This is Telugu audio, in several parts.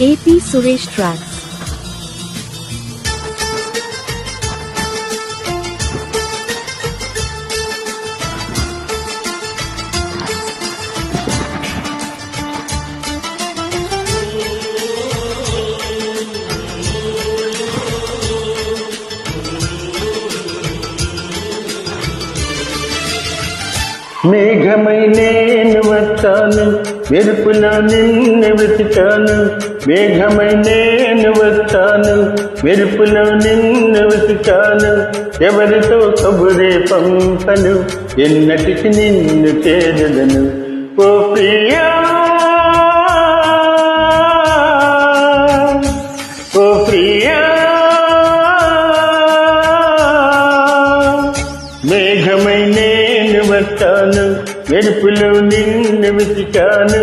ఏపీ సురేష్ ట్రాక్స్ మేఘమై నేను వచ్చాను వెలుపులో నిన్ను వెతికాను మేఘమై నేను వచ్చాను వెలుపులో నిన్ను వెతికాను ఎవరితో కబురే పంపను ఎన్నటికి నిన్ను చేరదను ఓ ప్రియా ఓ ప్రియా వస్తాను నిన్ను వెతికాను.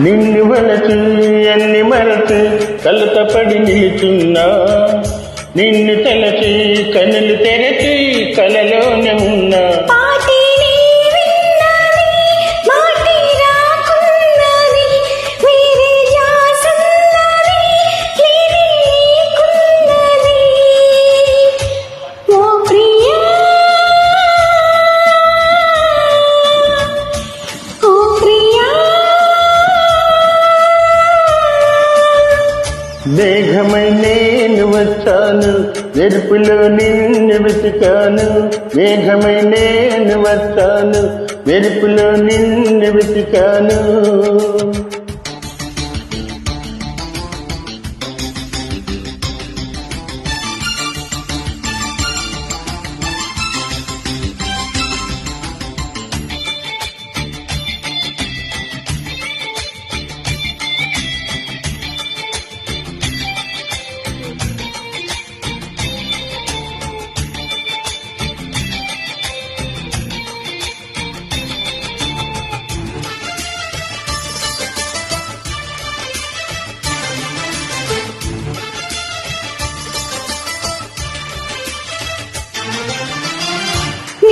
నిన్ను వలచి అన్ని మరచి కలతపడి నిలుచున్నా. నిన్ను తలచి కనులు తెరచి కలలోనే మేఘమై నేను వచ్చాను మెరుపులో నిన్ను వెతికాను. మేఘమై నేను వచ్చాను మెరుపులో నిన్ను వెతికాను.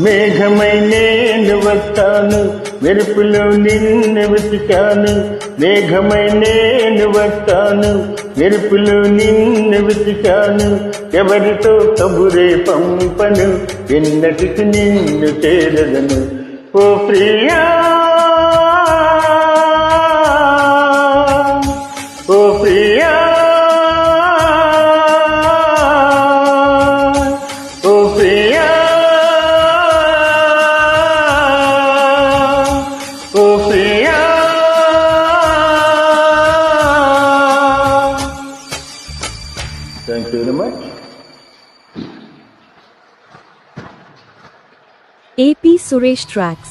మేఘమై నేను వస్తాను మెరుపులో నిన్ను వెతికాను. మేఘమై నేను వస్తాను మెరుపులో నిన్ను వెతికాను. ఎవరితో కబురే పంపను ఎన్నటికి నిన్ను చేరదను ఓ ప్రియా Priya thank you very much AP Suresh Tracks.